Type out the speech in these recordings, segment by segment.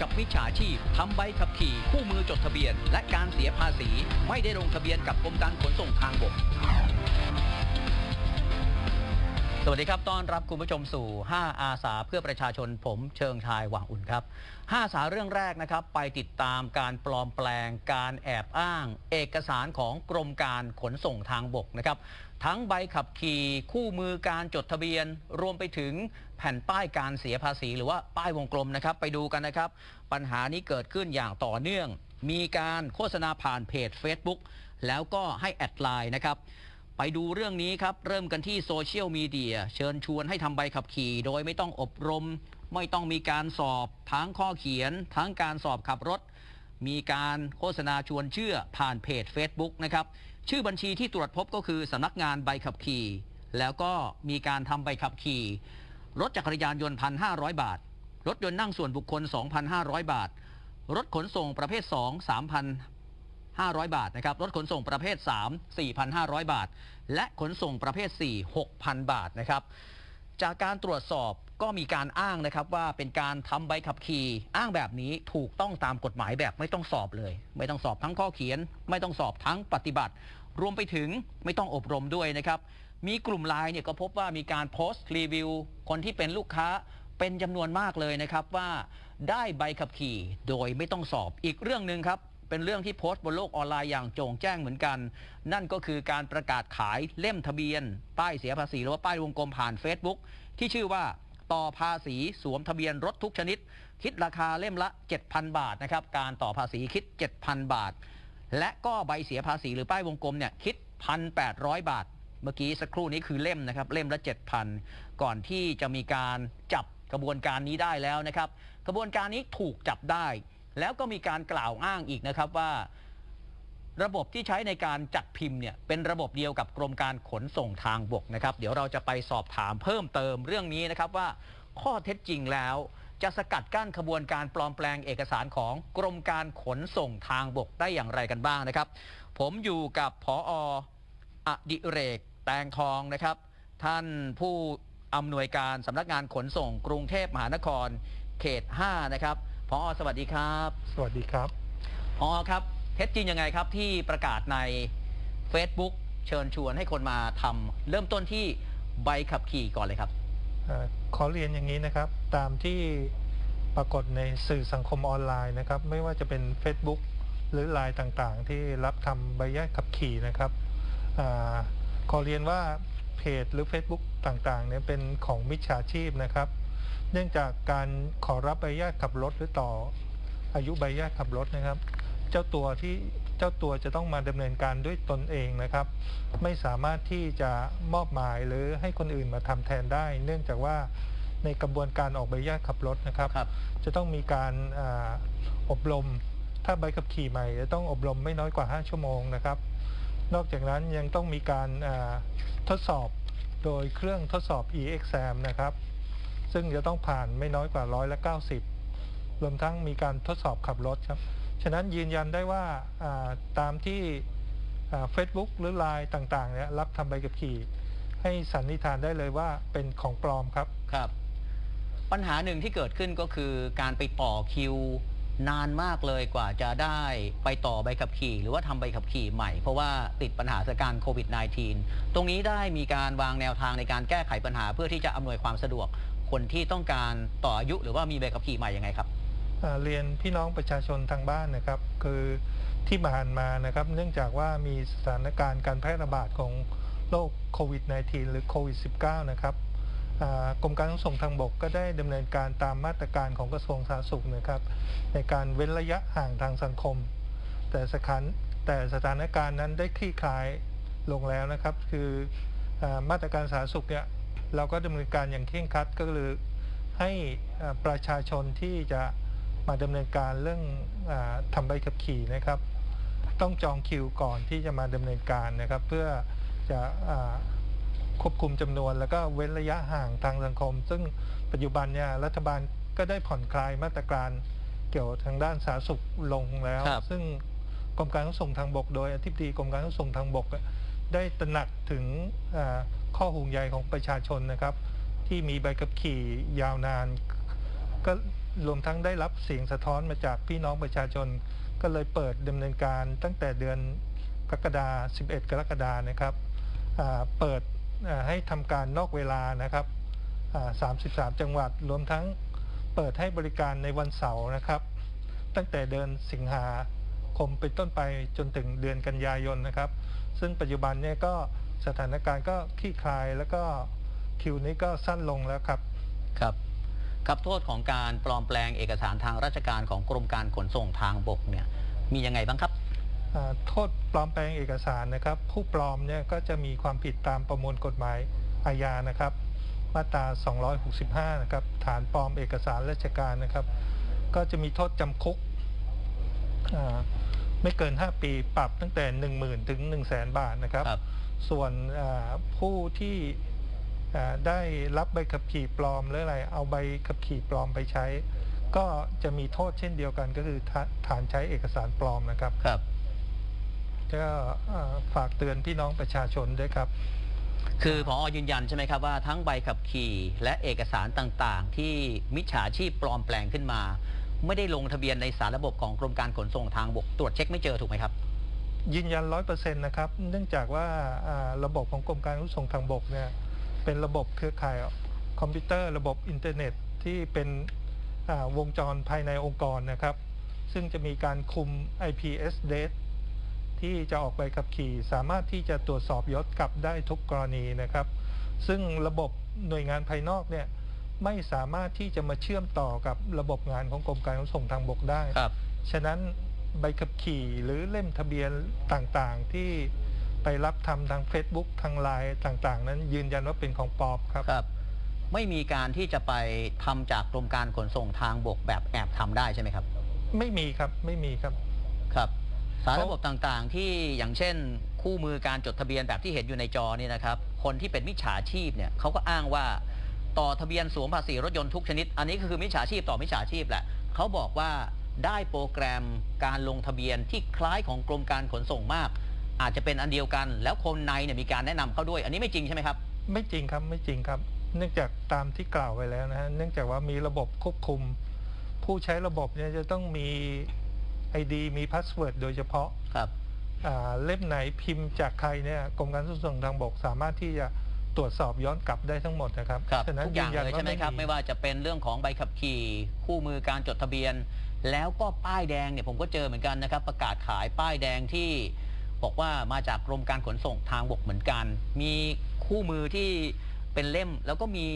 กับมิจฉาชีพทำใบขับขี่คู่มือจดทะเบียน และการเสียภาษี ไม่ได้ลงทะเบียนกับกรมการขนส่งทางบก สวัสดีครับ ต้อนรับคุณผู้ชมสู่ 5 อาสาเพื่อประชาชนผมเชิงชายหว่างอุ่นครับ 5 อาสาเรื่องแรกนะครับ ไปติดตามการปลอมแปลง การแอบอ้าง เอกสารของกรมการขนส่งทางบกนะครับ ทั้งใบขับขี่คู่มือการจดทะเบียน รวมไปถึงแผ่นป้ายการเสียภาษี หรือว่าป้ายวงกลมนะครับ ไปดูกันนะครับ ปัญหานี้เกิดขึ้นอย่างต่อเนื่อง มีการโฆษณาผ่านเพจ Facebook แล้วก็ให้แอดไลน์นะครับ ไปดูเรื่องนี้ครับ เริ่มกันที่โซเชียลมีเดียเชิญชวนให้ทำใบขับขี่ โดยไม่ต้องอบรม ไม่ต้องมีการสอบทั้งข้อเขียน ทั้งการสอบขับรถ มีการโฆษณาชวนเชื่อผ่านเพจ Facebook นะครับ ชื่อบัญชีที่ตรวจพบก็คือสำนักงานใบขับขี่ แล้วก็มีการทำใบขับขี่ รถจักรยานยนต์ 1,500 บาท รถยนต์นั่งส่วนบุคคล 2,500 บาท รถขนส่งประเภท 2 3,500 บาทนะครับรถขนส่งประเภท 3 4,500 บาท และขนส่งประเภท 4 6,000 บาทนะครับจากการตรวจสอบก็มีการอ้างนะครับว่าเป็นการทำใบขับขี่อ้างแบบนี้ถูกต้องตามกฎหมายแบบไม่ต้องสอบเลย ไม่ต้องสอบทั้งข้อเขียน ไม่ต้องสอบทั้งปฏิบัติ รวมไปถึงไม่ต้องอบรมด้วยนะครับ มีกลุ่มไลน์เนี่ยก็พบว่ามีการโพสต์รีวิว คนที่เป็นลูกค้าเป็นจำนวนมากเลยนะครับว่าได้ใบขับขี่โดยไม่ต้องสอบอีกเรื่องหนึ่งครับ เป็นเรื่องที่โพสต์บนโลกออนไลน์อย่างโจ่งแจ้งเหมือนกัน นั่นก็คือการประกาศขายเล่มทะเบียน ป้ายเสียภาษีหรือว่าป้ายวงกลมผ่าน Facebook ที่ชื่อว่าต่อภาษีสวมทะเบียนรถทุกชนิด คิดราคาเล่มละ 7,000 บาทนะครับการต่อภาษีคิด 7,000 บาท และก็ใบเสียภาษีหรือป้ายวงกลมเนี่ยคิด 1,800 บาท เมื่อกี้สักครู่นี้คือเล่มนะครับเล่มละ 7,000 ก่อนที่จะมีการจับกระบวนการนี้ได้แล้วนะครับ กระบวนการนี้ถูกจับได้ แล้วก็มีการกล่าวอ้างอีกนะครับว่า ระบบที่ใช้ในการจัดพิมพ์เนี่ยเป็นระบบเดียวกับกรมการขนส่งทางบกนะครับ เดี๋ยวเราจะไปสอบถามเพิ่มเติมเรื่องนี้นะครับว่าข้อเท็จจริงแล้วจะสกัดกั้นขบวนการปลอมแปลงเอกสารของกรมการขนส่งทางบกได้อย่างไรกันบ้างนะครับ ผมอยู่กับพออดิเรก แตงทองนะครับ ท่านผู้อำนวยการสำนักงานขนส่งกรุงเทพมหานครเขต 5 นะครับ พอสวัสดีครับสวัสดีครับพอครับเท็จจริงยังไงครับที่ประกาศใน Facebook เชิญชวนให้คนมาทำเริ่มต้นที่ใบขับขี่ก่อนเลยครับ เออขอเรียนอย่างนี้นะครับ ตามที่ปรากฏในสื่อสังคมออนไลน์นะครับ ไม่ว่าจะเป็น Facebook หรือไลน์ต่างๆ ที่รับทำใบอนุญาตขับขี่นะครับอาขอเรียนว่าเพจหรือ Facebook ต่างๆเนี่ยเป็นของมิจฉาชีพนะครับ เนื่องจากการขอรับใบอนุญาตขับรถหรือต่อ อายุใบอนุญาตขับรถนะครับ เจ้าตัวที่เจ้าตัวจะต้องมาดำเนินการด้วยตนเองนะครับ ไม่สามารถที่จะมอบหมายหรือให้คนอื่นมาทำแทนได้ เนื่องจากว่าในกระบวนการออกใบอนุญาตขับรถนะครับครับจะต้องมีการอาอบรม ถ้าใบขับขี่ใหม่จะต้องอบรมไม่น้อยกว่า 5 ชั่วโมงนะครับ นอกจากนั้นยังต้องมีการอ่าทดสอบโดยเครื่องทดสอบ e-exam นะครับ ซึ่งจะต้องผ่านไม่น้อยกว่าร้อยละ90 รวมทั้งมีการทดสอบขับรถครับ ฉะนั้นยืนยันได้ว่าตามที่เฟซบุ๊กหรือไลน์ต่างๆเนี่ยรับทำใบขับขี่ ให้สันนิษฐานได้เลยว่าเป็นของปลอมครับครับ ปัญหาหนึ่งที่เกิดขึ้นก็คือการไปต่อคิวนานมากเลยกว่าจะได้ไปต่อใบขับขี่ หรือว่าทำใบขับขี่ใหม่ เพราะว่าติดปัญหาสถานการณ์โควิด -19 ตรงนี้ได้มีการวางแนวทางในการแก้ไขปัญหาเพื่อที่จะอำนวยความสะดวก คนที่ต้องการต่ออายุหรือว่ามีใบขับขี่ใหม่ยังไงครับ เรียนพี่น้องประชาชนทางบ้านนะครับ คือที่ผ่านมานะครับ เนื่องจากว่ามีสถานการณ์การแพร่ระบาดของโรคโควิด -19 หรือโควิด -19 นะครับกรมการขนส่งทางบกก็ได้ดำเนินการตามมาตรการของกระทรวงสาธารณสุขนะครับ ในการเว้นระยะห่างทางสังคม แต่สถานแต่สถานการณ์นั้นได้คลี่คลายลงแล้วนะครับ คืออามาตรการสาธารณสุขเนี่ย เราก็ดำเนินการอย่างเคร่งครัดก็คือให้อ่าประชาชนที่จะมาดำเนินการเรื่องอาทำใบขับขี่นะครับ ต้องจองคิวก่อนที่จะมาดำเนินการนะครับ เพื่อจะอ่าควบคุมจำนวน แล้วก็เว้นระยะห่างทางสังคม ซึ่งปัจจุบันเนี่ยรัฐบาลก็ได้ผ่อนคลายมาตรการเกี่ยวทางด้านสาธารณสุขลงแล้วครับซึ่งกรมการขนส่งทางบก โดยอธิบดีกรมการขนส่งทางบก ได้ตระหนักถึงข้อห่วงใยของประชาชนนะครับ ที่มีใบขับขี่ยาวนาน ก็รวมทั้งได้รับเสียงสะท้อนมาจากพี่น้องประชาชน ก็เลยเปิดดำเนินการตั้งแต่เดือนกรกฎาคม11 กรกฎาคมนะครับเปิดให้ทำการนอกเวลานะครับอ่า33 จังหวัด รวมทั้งเปิดให้บริการในวันเสาร์นะครับ ตั้งแต่เดือนสิงหาคม เป็นต้นไปจนถึงเดือนกันยายนนะครับ ซึ่งปัจจุบันเนี่ยก็สถานการณ์ก็คลี่คลายแล้วก็คิวนี้ก็สั้นลงแล้วครับครับครับโทษของการปลอมแปลงเอกสารทางราชการของกรมการขนส่งทางบกเนี่ยมียังไงบ้างครับอ่าโทษปลอมแปลงเอกสารนะครับ ผู้ปลอมเนี่ยก็จะมีความผิดตามประมวลกฎหมายอาญานะครับ มาตรา 265 นะครับ ฐานปลอมเอกสารราชการนะครับ ก็จะมีโทษจำคุกอ่า ไม่เกิน 5 ปีปรับตั้งแต่ 10,000 ถึง 1 0 0 0 0แบาทนะครับ ครับ ส่วนอ่าผู้ที่อ่าได้รับใบขับขี่ปลอมหรืออะไร เอาใบขับขี่ปลอมไปใช้ ก็จะมีโทษเช่นเดียวกันก็คือฐาฐานใช้เอกสารปลอมนะครับ ครับก็อ่าฝากเตือนพี่น้องประชาชนด้วยครับ คือพอยืนยันใช่ไหมครับว่าทั้งใบขับขี่และเอกสารต่างๆ ที่มิจฉาชีพปลอมแปลงขึ้นมา ไม่ได้ลงทะเบียนในสารระบบของกรมการขนส่งทางบกตรวจเช็คไม่เจอถูกไหมครับ ยืนยันร้อยเปอร์เซ็นต์นะครับ เนื่องจากว่าระบบของกรมการขนส่งทางบกเนี่ยเป็นระบบเครือข่ายคอมพิวเตอร์ระบบอินเทอร์เน็ตที่เป็นวงจรภายในองค์กรนะครับ ซึ่งจะมีการคุม IPS date ที่จะออกใบขับขี่ สามารถที่จะตรวจสอบยศกลับได้ทุกกรณีนะครับ ซึ่งระบบหน่วยงานภายนอกเนี่ย ไม่สามารถที่จะมาเชื่อมต่อกับระบบงานของกรมการขนส่งทางบกได้ ครับ ฉะนั้นใบขับขี่หรือเล่มทะเบียนต่างๆที่ไปรับทำทาง Facebook ทางไลน์ต่างๆ นั้นยืนยันว่าเป็นของปลอมครับ ครับ ไม่มีการที่จะไปทำจากกรมการขนส่งทางบกแบบแอบทำได้ใช่ไหมครับ ไม่มีครับไม่มีครับ ครับ สารระบบต่างๆ ที่อย่างเช่น คู่มือการจดทะเบียนแบบที่เห็นอยู่ในจอนี่นะครับ คนที่เป็นมิจฉาชีพเนี่ยเขาก็อ้างว่า ต่อทะเบียนสวมภาษีรถยนต์ทุกชนิด อันนี้ก็คือมิจฉาชีพต่อมิจฉาชีพแหละเขาบอกว่าได้โปรแกรมการลงทะเบียนที่คล้ายของกรมการขนส่งมาก อาจจะเป็นอันเดียวกัน แล้วคนในเนี่ยมีการแนะนำเขาด้วย อันนี้ไม่จริงใช่ไหมครับ ไม่จริงครับไม่จริงครับ เนื่องจากตามที่กล่าวไว้แล้วนะฮะเนื่องจากว่ามีระบบควบคุม ผู้ใช้ระบบเนี่ยจะต้องมี ID มีพาสเวิร์ดโดยเฉพาะ ครับ อ่าเล่มไหนพิมพ์จากใครเนี่ยกรมการขนส่งทางบกสามารถที่จะ ตรวจสอบย้อนกลับได้ทั้งหมดนะครับครับฉะนั้นทุกอย่างนเลยใช่ไหมครับ ไม่ว่าจะเป็นเรื่องของใบขับขี่ คู่มือการจดทะเบียน แล้วก็ป้ายแดงเนี่ยผมก็เจอเหมือนกันนะครับ ประกาศขายป้ายแดงที่ บอกว่ามาจากกรมการขนส่งทางบกเหมือนกัน มีคู่มือที่เป็นเล่ม แล้วก็มี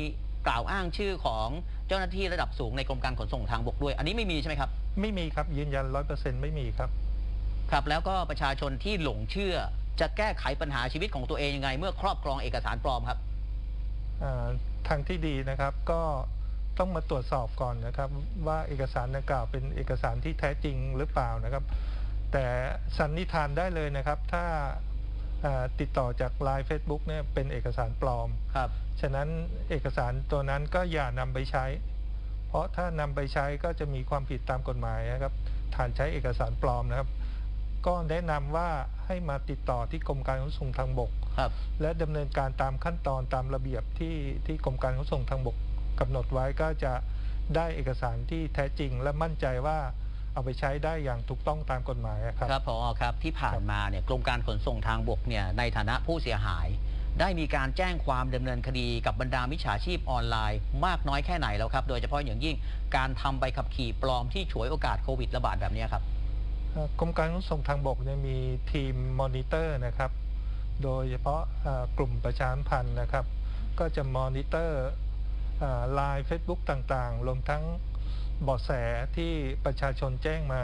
กล่าวอ้างชื่อของเจ้าหน้าที่ระดับสูงในกรมการขนส่งทางบกด้วย อันนี้ไม่มีใช่ไหมครับ ไม่มีครับยืนยันร้อยเปอร์เซ็นต์ไม่มีครับ ครับ แล้วก็ประชาชนที่หลงเชื่อ จะแก้ไขปัญหาชีวิตของตัวเองยังไง เมื่อครอบครองเอกสารปลอมครับ อ่าทางที่ดีนะครับก็ต้องมาตรวจสอบก่อนนะครับ ว่าเอกสารดังกล่าวเป็นเอกสารที่แท้จริงหรือเปล่านะครับ แต่สันนิษฐานได้เลยนะครับ ถ้าอ่าติดต่อจากไลน์ Facebook เนี่ยเป็นเอกสารปลอม ครับ ฉะนั้นเอกสารตัวนั้นก็อย่านำไปใช้ เพราะถ้านำไปใช้ก็จะมีความผิดตามกฎหมายนะครับ ฐานใช้เอกสารปลอมนะครับ ก็แนะนำว่าให้มาติดต่อที่กรมการขนส่งทางบก ครับ และดำเนินการตามขั้นตอนตามระเบียบที่ที่กรมการขนส่งทางบกกำหนดไว้ก็จะได้เอกสารที่แท้จริง และมั่นใจว่าเอาไปใช้ได้อย่างถูกต้องตามกฎหมายอะครับ ครับพอครับที่ผ่านมาเนี่ยกรมการขนส่งทางบกเนี่ยในฐานะผู้เสียหาย ได้มีการแจ้งความดำเนินคดีกับบรรดามิจฉาชีพออนไลน์ มากน้อยแค่ไหนแล้วครับ โดยเฉพาะอย่างยิ่งการทำใบขับขี่ปลอมที่ฉวยโอกาสโควิดระบาดแบบเนี้ยครับเอ่อ กรมการขนส่งทางบกเนี่ยมีทีมมอนิเตอร์นะครับ โดยเฉพาะเอ่อกลุ่มประชาสัมพันธ์นะครับ ก็จะมอนิเตอร์ไลน์เฟซบุ๊กต่างๆ รวมทั้งเบาะแสที่ประชาชนแจ้งมา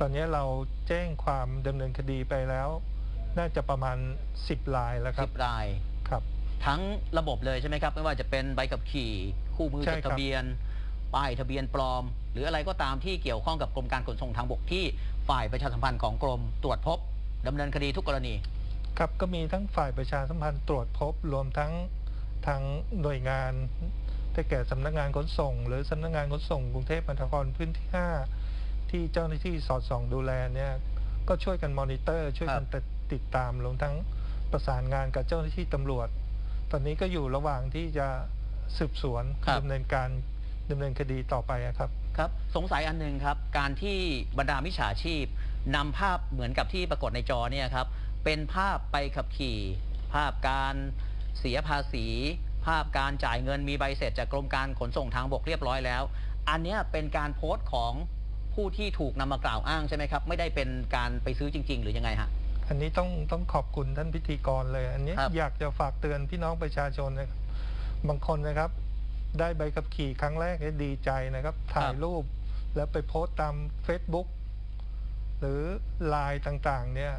ตอนนี้เราแจ้งความดำเนินคดีไปแล้ว น่าจะประมาณ 10ลายแล้วครัสิบบรายครับ ทั้งระบบเลยใช่ไหมครับ ไม่ว่าจะเป็นใบขับขี่ คู่มือใช่จดครับทะเบียน ป้ายทะเบียนปลอม หรืออะไรก็ตามที่เกี่ยวข้องกับกรมการขนส่งทางบกที่ฝ่ายประชาสัมพันธ์ของกรมตรวจพบดำเนินคดีทุกกรณีครับก็มีทั้งฝ่ายประชาสัมพันธ์ตรวจพบรวมทั้งทางหน่วยงานได้แก่สำนักงานขนส่ง หรือสำนักงานขนส่งกรุงเทพมหานครพื้นที่ 5 ที่เจ้าหน้าที่สอดส่องดูแลเนี่ยก็ช่วยกันมอนิเตอร์ ช่วยกันติดตามรวมทั้งประสานงานกับเจ้าหน้าที่ตำรวจ ตอนนี้ก็อยู่ระหว่างที่จะสืบสวนครับดำเนินการ ดำเนินคดีต่อไปอะครับ ครับ สงสัยอันหนึ่งครับ การที่บรรดามิจฉาชีพนำภาพเหมือนกับที่ปรากฏในจอเนี่ยครับ เป็นภาพไปขับขี่ ภาพการเสียภาษี ภาพการจ่ายเงินมีใบเสร็จจากกรมการขนส่งทางบกเรียบร้อยแล้ว อันเนี้ยเป็นการโพสต์ของผู้ที่ถูกนำมากล่าวอ้างใช่ไหมครับ ไม่ได้เป็นการไปซื้อจริง ๆ หรือยังไงฮะ อันนี้ต้องต้องขอบคุณท่านพิธีกรเลย อันนี้ครับ อยากจะฝากเตือนพี่น้องประชาชนนะครับบางคนนะครับ ได้ใบขับขี่ครั้งแรกเนี่ยดีใจนะครับ ถ่ายรูปแล้วไปโพสต์ตาม Facebook หรือไลน์ต่างๆ เนี่ย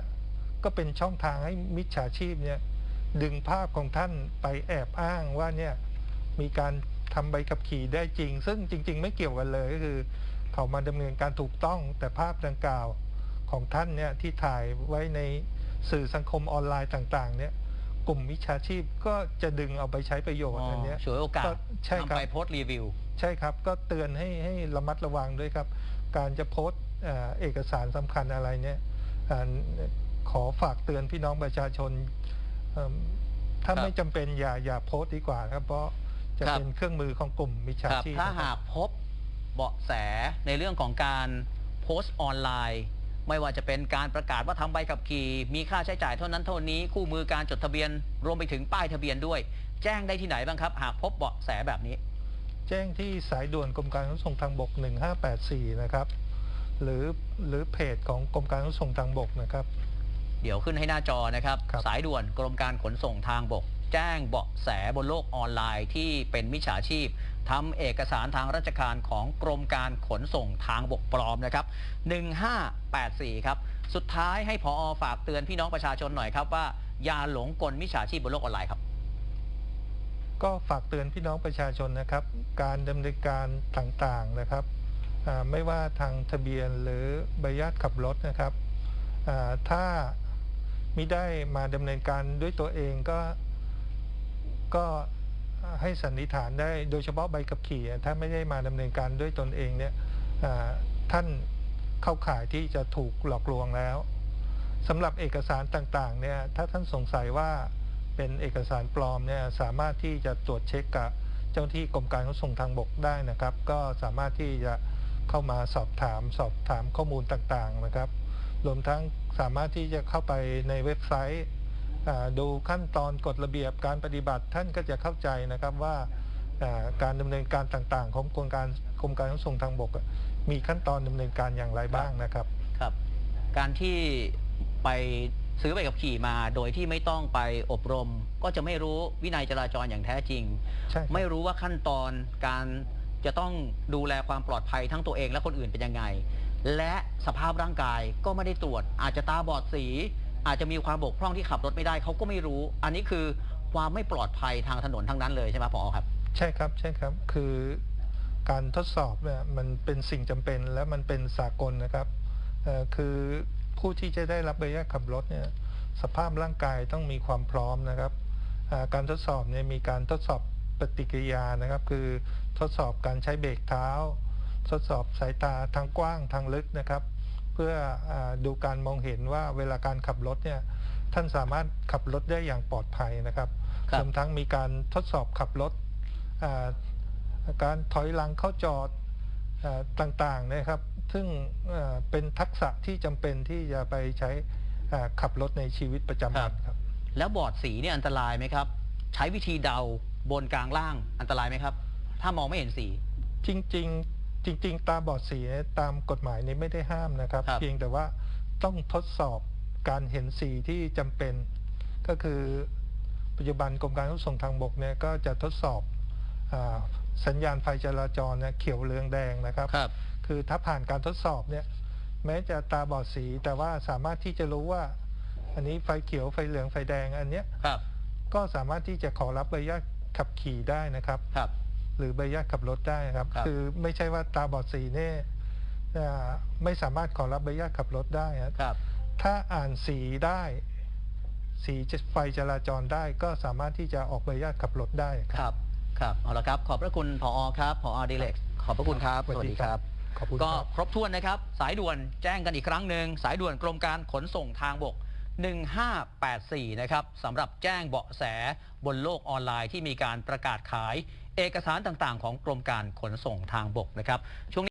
ก็เป็นช่องทางให้มิจฉาชีพเนี่ย ดึงภาพของท่านไปแอบอ้างว่าเนี่ย มีการทำใบขับขี่ได้จริง ซึ่งจริง ๆ ไม่เกี่ยวกันเลยก็คือ เขามาดำเนินการถูกต้องแต่ภาพดังกล่าวของท่านเนี่ยที่ถ่ายไว้ในสื่อสังคมออนไลน์ต่าง ๆ เนี่ย กลุ่มมิจฉาชีพก็จะดึงเอาไปใช้ประโยชน์อันเนี้ยฉวยโอกาสก็ใช่ครับนำไปโพสต์รีวิว ใช่ครับ ก็เตือนให้ให้ระมัดระวังด้วยครับ การจะโพสต์เอ่อเอกสารสำคัญอะไรเนี่ยอ่าขอฝากเตือนพี่น้องประชาชนเอิ่มถ้าครับไม่จำเป็นอย่าอย่าโพสต์ดีกว่าครับ เพราะจะครับเป็นเครื่องมือของกลุ่มมิจฉาครับชีพถ้านะครับหากพบเบาะแสในเรื่องของการโพสต์ออนไลน์ ไม่ว่าจะเป็นการประกาศว่าทำใบขับขี่ มีค่าใช้จ่ายเท่านั้นเท่านี้คู่มือการจดทะเบียน รวมไปถึงป้ายทะเบียนด้วย แจ้งได้ที่ไหนบ้างครับ หากพบเบาะแสแบบนี้ แจ้งที่สายด่วนกรมการขนส่งทางบก 1584 นะครับหรือหรือเพจของกรมการขนส่งทางบกนะครับ เดี๋ยวขึ้นให้หน้าจอนะครับครับสายด่วนกรมการขนส่งทางบก แจ้งเบาะแสบนโลกออนไลน์ที่เป็นมิจฉาชีพทำเอกสารทางราชการของกรมการขนส่งทางบกปลอมนะครับ 1584 ครับ สุดท้ายให้พอฝากเตือนพี่น้องประชาชนหน่อยครับว่าอย่าหลงกลมิจฉาชีพบนโลกออนไลน์ครับ ก็ฝากเตือนพี่น้องประชาชนนะครับ การดำเนินการต่างๆนะครับ ไม่ว่าทางทะเบียนหรือใบอนุญาตขับรถนะครับ ถ้ามิได้มาดำเนินการด้วยตัวเองก็ ก็ให้สันนิษฐานได้โดยเฉพาะใบขับขี่ ถ้าไม่ได้มาดำเนินการด้วยตนเองเนี่ยท่านเข้าข่ายที่จะถูกหลอกลวงแล้วสำหรับเอกสารต่างๆเนี่ยถ้าท่านสงสัยว่าเป็นเอกสารปลอมเนี่ยสามารถที่จะตรวจเช็คกับเจ้าที่กรมการขนส่งทางบกได้นะครับ ก็สามารถที่จะเข้ามาสอบถามสอบถามข้อมูลต่างๆนะครับ รวมทั้งสามารถที่จะเข้าไปในเว็บไซต์ ดูขั้นตอนกฎระเบียบการปฏิบัติท่านก็จะเข้าใจนะครับว่าอ่าการดำเนินการต่างๆ ของกรมการกรมการขนส่งทางบกอะมีขั้นตอนดำเนินการอย่างไรบ้างนะครับครับ การที่ไปซื้อใบขับขี่มาโดยที่ไม่ต้องไปอบรม ก็จะไม่รู้วินัยจราจรอย่างแท้จริงใช่ครับไม่รู้ว่าขั้นตอนการจะต้องดูแลความปลอดภัยทั้งตัวเองและคนอื่นเป็นยังไง และสภาพร่างกายก็ไม่ได้ตรวจอาจจะตาบอดสี อาจจะมีความบกพร่องที่ขับรถไม่ได้เขาก็ไม่รู้ อันนี้คือความไม่ปลอดภัยทางถนนทั้งนั้นเลยใช่ไหมพอครับ ใช่ครับใช่ครับคือการทดสอบเนี่ยมันเป็นสิ่งจำเป็นและมันเป็นสากลนะครับคือผู้ที่จะได้รับใบอนุญาตขับรถเนี่ยสภาพร่างกายต้องมีความพร้อมนะครับการทดสอบเนี่ยมีการทดสอบปฏิกิริยานะครับ คือทดสอบการใช้เบรกเท้า ทดสอบสายตาทางกว้างทางลึกนะครับ เพื่ออาดูการมองเห็นว่าเวลาการขับรถเนี่ยท่านสามารถขับรถได้อย่างปลอดภัยนะครับครับรวมทั้งมีการทดสอบขับรถอ่าการถอยหลังเข้าจอดอาต่างๆนะครับ ซึ่งอ่าเป็นทักษะที่จำเป็นที่จะไปใช้อ่าขับรถในชีวิตประจำวันครับ แล้วบอดสีเนี่ยอันตรายไหมครับ ใช้วิธีเดาบนกลางล่างอันตรายไหมครับ ถ้ามองไม่เห็นสี จริง ๆ จริง ๆ ตาบอดสีเนี่ยตามกฎหมายนี้ไม่ได้ห้ามนะครับ ครับ เพียงแต่ว่าต้องทดสอบการเห็นสีที่จำเป็น ก็คือปัจจุบันกรมการขนส่งทางบกเนี่ยก็จะทดสอบอาสัญญาณไฟจราจรเนี่ยเขียวเหลืองแดงนะครับ ครับ คือถ้าผ่านการทดสอบเนี่ยแม้จะตาบอดสีแต่ว่าสามารถที่จะรู้ว่า อันนี้ไฟเขียวไฟเหลืองไฟแดงอันเนี้ยครับ ก็สามารถที่จะขอรับใบอนุญาตขับขี่ได้นะครับ ครับ หรือใบอนุญาตขับรถได้นะครับ ครับ คือไม่ใช่ว่าตาบอดสีเนี่ยอ่าไม่สามารถขอรับใบอนุญาตขับรถได้ครับครับ ถ้าอ่านสีได้ สีไฟจราจรได้ก็สามารถที่จะออกใบอนุญาตขับรถได้คครับ รับ ครับ เอาละครับ ขอบพระคุณผอครับผอดิเล็กขอบพระคุณครับ สวัสดีครับ ขอบคุณก็ครับ ครบถ้วนนะครับ สายด่วนแจ้งกันอีกครั้งหนึ่ง สายด่วนกรมการขนส่งทางบก 1584 นะครับสำหรับแจ้งเบาะแสบนโลกออนไลน์ที่มีการประกาศขาย เอกสารต่างๆ ของกรมการขนส่งทางบกนะครับช่วงนี้